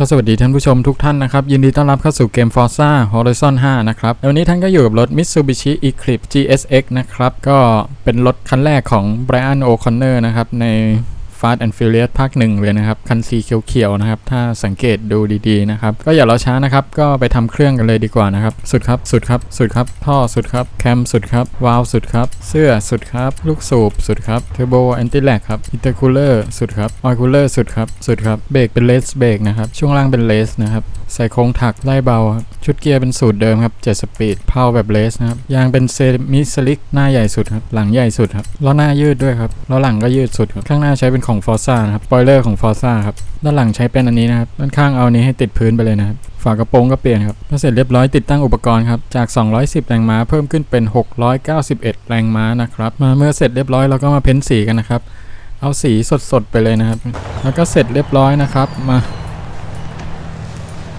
ก็สวัสดีท่านผู้ชมทุกท่านนะครับ ยินดีต้อนรับเข้าสู่เกม Forza Horizon 5 นะครับววันนี้ท่านก็อยู่กับรถ Mitsubishi Eclipse GSX นะครับ ก็เป็นรถคันแรกของ Brian O'Connor นะครับ ใน Fast and Furious ภาคหนึ่งเลยนะครับคันสีเขียวๆนะครับ ถ้าสังเกตดูดีๆนะครับ ก็อย่ารอช้านะครับ ก็ไปทำเครื่องกันเลยดีกว่านะครับ สุดครับ สุดครับ สุดครับ ท่อสุดครับ แคมสุดครับ วาล์วสุดครับ เสื้อสุดครับ ลูกสูบสุดครับเทอร์โบแอนติแลกครับอินเตอร์คูลเลอร์สุดครับออยคูลเลอร์สุดครับ สุดครับ เบรกเป็นเลสเบรกนะครับ ช่วงล่างเป็นเลสนะครับ ใส่โค้งถักไล่เบาครับชุดเกียร์เป็นสูตรเดิมครับ7สปีดเพาแบบเลสนะครับยางเป็นเซมิสลิกหน้าใหญ่สุดครับหลังใหญ่สุดครับล้อหน้ายืดด้วยครับล้อหลังก็ยืดสุดครับข้างหน้าใช้เป็นของฟอร์ซ่านะครับปอยเลอร์ของฟอร์ซ่าครับด้านหลังใช้เป็นอันนี้นะครับด้านข้างเอานนี้ให้ติดพื้นไปเลยนะครับฝากระโปรงก็เปลี่ยนครับพอเสร็จเรียบร้อยติดตั้งอุปกรณ์ครับจาก 210 แรงม้าเพิ่มขึ้นเป็น 691 แรงม้านะครับมาเมื่อเสร็จเรียบร้อยเราก็มาเพ้นสีกันนะครับเอาสีสดๆไปเลยนะครับ แล้วก็เสร็จเรียบร้อยนะครับมา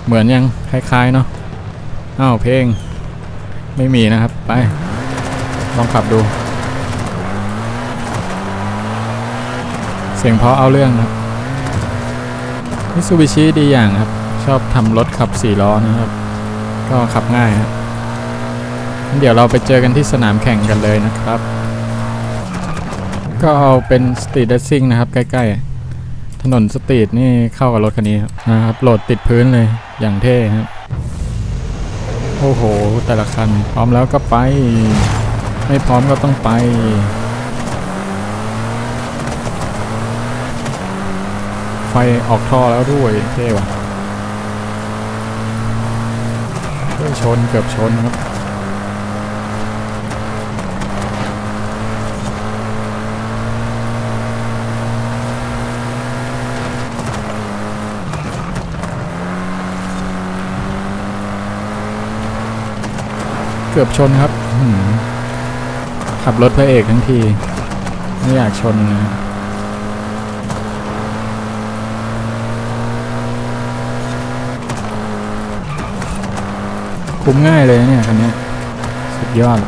เหมือนยังคล้ายๆเนาะอ้าวเพลง ไม่มีนะครับไป ลองขับดู เสียงเพราะเอาเรื่องครับมิซูบิชิดีอย่างครับ ชอบทำรถขับสี่ล้อนะครับ ก็ขับง่ายครับเดี๋ยวเราไปเจอกันที่สนามแข่งกันเลยนะครับ ก็เอาเป็นสตรีทเดซิ่งนะครับ ใกล้ ๆ นนสตรีทนี่เข้ากับรถคันนี้ครับนะครับโหลดติดพื้นเลยอย่างเท่ครับ โอ้โห แต่ละคัน พร้อมแล้วก็ไป ไม่พร้อมก็ต้องไปไฟออกท่อแล้วด้วยเท่ว่ะเฮ้ยชนเกือบชนครับ กือบชนครับขับรถพระเอกทั้งที ไม่อยากชนนะคุ้มง่ายเลยเนี่ยคันนี้สุดยอด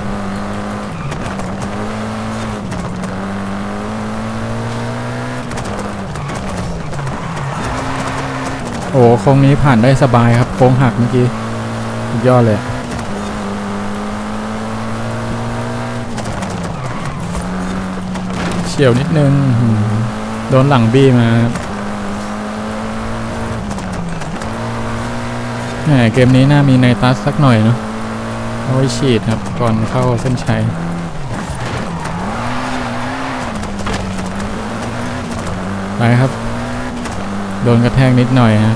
โอ้โค้งนี้ผ่านได้สบายครับ โค้งหักเมื่อกี้ สุดยอดเลย ฉียวนิดนึง โดนหลังบี้มาครับแหมเกมนี้น่ามีไนตัสสักหน่อยเนาะเอาไว้ฉีดครับ ก่อนเข้าเส้นชัยไปครับ โดนกระแทกนิดหน่อยฮะ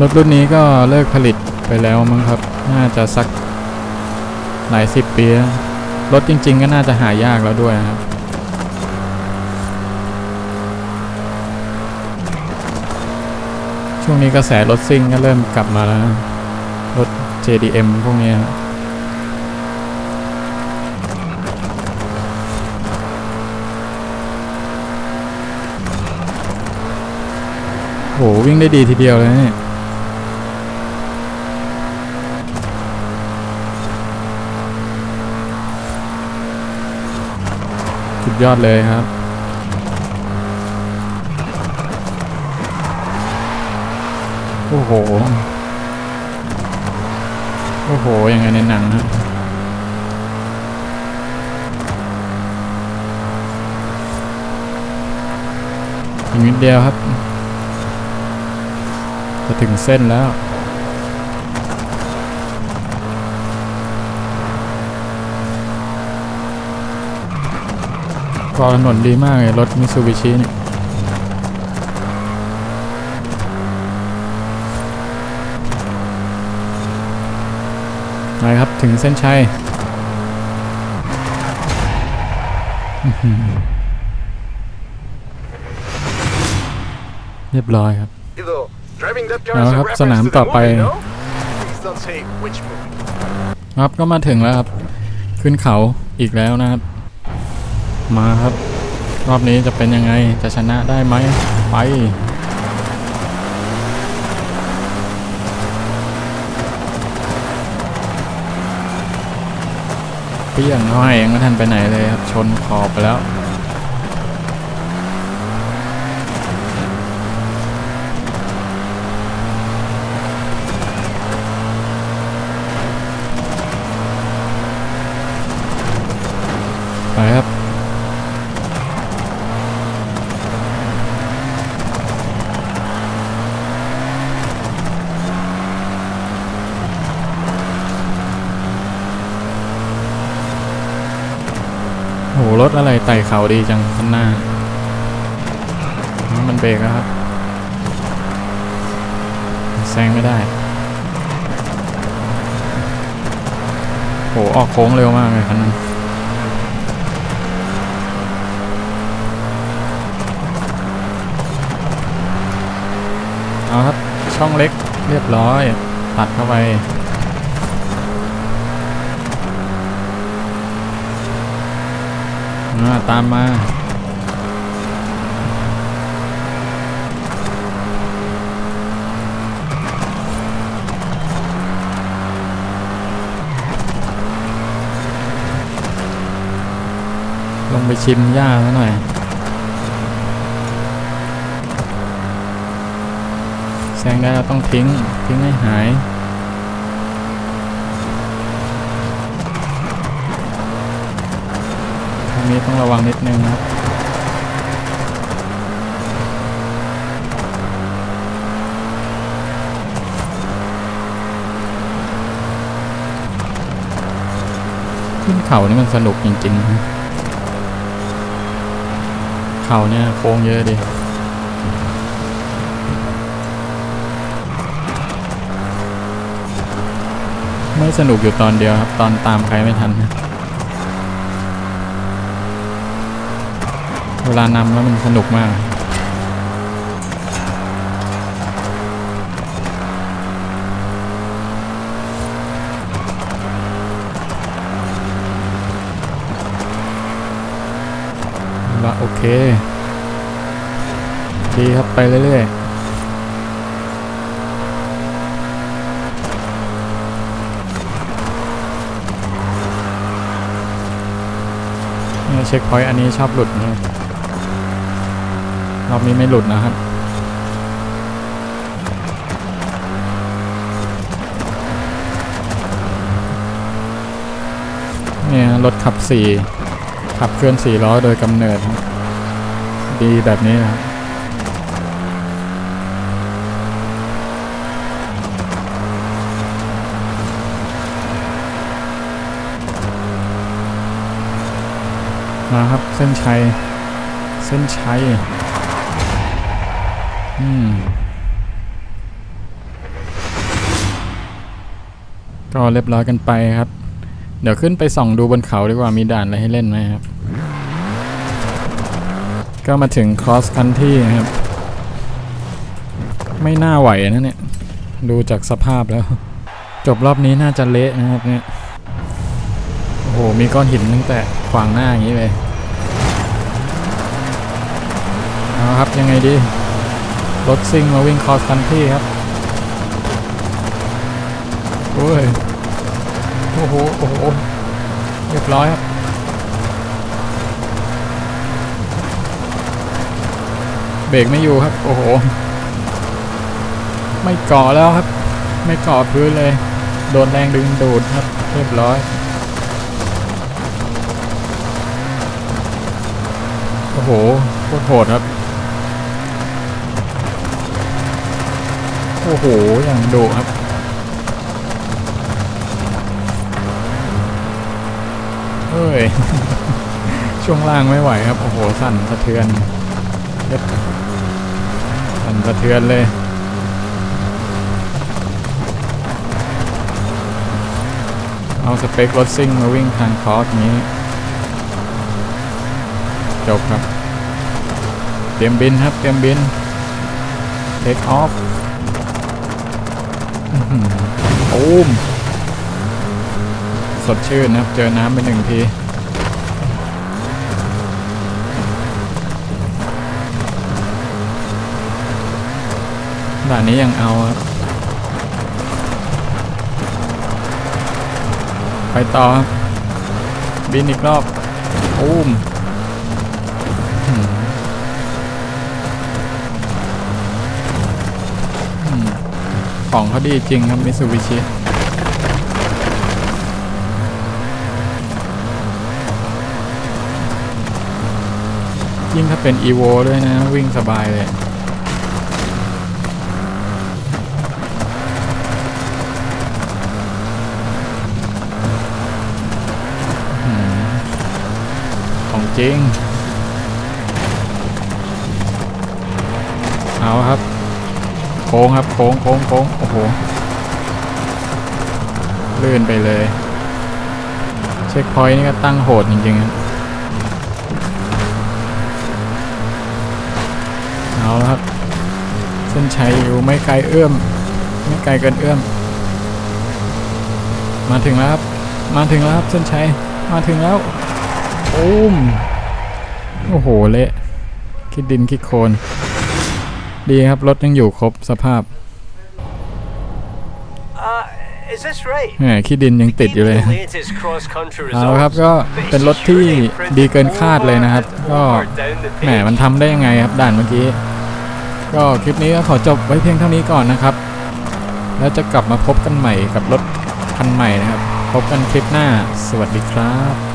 รถรุ่นนี้ก็เลิกผลิตไปแล้วมั้งครับ น่าจะสักหลายสิบปี รถจริง ๆ ก็น่าจะหายากแล้วด้วยนะครับช่วงนี้กระแสรถซิ่งก็เริ่มกลับมาแล้ว รถ JDM พวกนี้ยโหวิ่งได้ดีทีเดียวเลยเนี่ย ดยอดเลยครับ โอ้โห โอ้โห ยังไงในหนังฮะอีกนิดเดียวครับ จะถึงเส้นแล้ว กอถนนดีมากเลยรถมิซูบิชิเนี่ยไปครับ ถึงเส้นชัยเรียบร้อยครับ Though driving that car เอา is ละ a ครับสนามต่อไปครับก็มาถึงแล้วครับ ขึ้นเขาอีกแล้วนะครับ มาครับ รอบนี้จะเป็นยังไงจะชนะได้ไหมไปเปี้ยงน้อยเองไม่ทันไปไหนเลยครับ ชนขอบไปแล้ว รถอะไรไต่เขาดีจังข้างหน้า มันเบรกแล้วครับแซงไม่ได้โหออกโค้งเร็วมากเลยคันนั้นเอาครับช่องเล็กเรียบร้อยตัดเข้าไป อ่าตามมาลงไปชิมหญ้าซะหน่อย แซงได้เราต้องทิ้ง ทิ้งให้หาย ทางนี้ ต้องระวังนิดนึงครับขึ้นเขานี่มันสนุกจริงๆนะเขาเนี่ยโค้งเยอะดิไม่สนุกอยู่ตอนเดียวครับ ตอนตามใครไม่ทันนะ เวลานำแล้วมันสนุกมากละโอเค ดีครับไปเรื่อยๆเนี่ยเช็คพอยต์อันนี้ชอบหลุดเนี่ย รอบนี้ไม่หลุดนะครับเนี่ยรถขับสี่ขับเคลื่อนสี่ล้อโดยกำเนิด ดีแบบนี้นะครับมาครับ เส้นชัย เส้นชัย ก็เรียบร้อยกันไปครับ เดี๋ยวขึ้นไปส่องดูบนเขาดีกว่ามีด่านอะไรให้เล่นไหมครับ ก็มาถึง cross country ครับ ไม่น่าไหวนะเนี่ย ดูจากสภาพแล้ว จบรอบนี้น่าจะเละนะครับเนี่ย โอ้โห มีก้อนหินตั้งแต่ขวางหน้าอย่างนี้เลย เอาครับยังไงดี รถซิ่งมาวิ่ง cross country ครับ โอ้ย โอ้โห โอ้โห เรียบร้อยครับ เบรกไม่อยู่ครับ โอ้โห ไม่เกาะแล้วครับ ไม่เกาะพื้นเลย โดนแรงดึงดูดครับ เรียบร้อย โอ้โห โคตรโหดครับ โอ้โห อย่างดุครับเอ้ย ช่วงล่างไม่ไหวครับ โอ้โห สั่นสะเทือนเย็ดสั่นสะเทือนเลยเอาสเปครถซิ่งมาวิ่งทางคอร์สนี้ จบครับ เตรียมบินครับ เตรียมบิน เทคออฟ ตูมสดชื่นนะครับ เจอน้ำไปหนึ่งทีด่านนี้ยังเอาครับ ไปต่อบบินอีกรอบอุ้มอืมอืม ของเขาดีจริงครับมิ t ซูบิชิยิ่งถ้าเป็น e v o ด้วยนะ วิ่งสบายเลยของจริง เอาครับ โค้งครับโค้งโค้งโค้งโอ้โหลื่นไปเลย เช็คพอยต์นี่ก็ตั้งโหดจริงๆครับเอาละครับ เส้นชัยอยู่ไม่ไกลเอื้อม ไม่ไกลเกินเอื้อม มาถึงแล้วครับ มาถึงแล้วครับเส้นชัย มาถึงแล้วโอ้มโอ้โหเละคิดดินคิดโคลน ดีครับ รถยังอยู่ครบสภาพ Uh, is this right? แหมขี้ดินยังติดอยู่เลย The latest cross-country เอาละครับ results. ก็เป็นรถที่ดีเกินคาดเลยนะครับ ก็ down the แหม page. มันทำได้ยังไงครับด่านเมื่อกี้ ก็คลิปนี้ก็ขอจบไว้เพียงเท่านี้ก่อนนะครับ แล้วจะกลับมาพบกันใหม่กับรถคันใหม่นะครับ พบกันคลิปหน้า สวัสดีครับ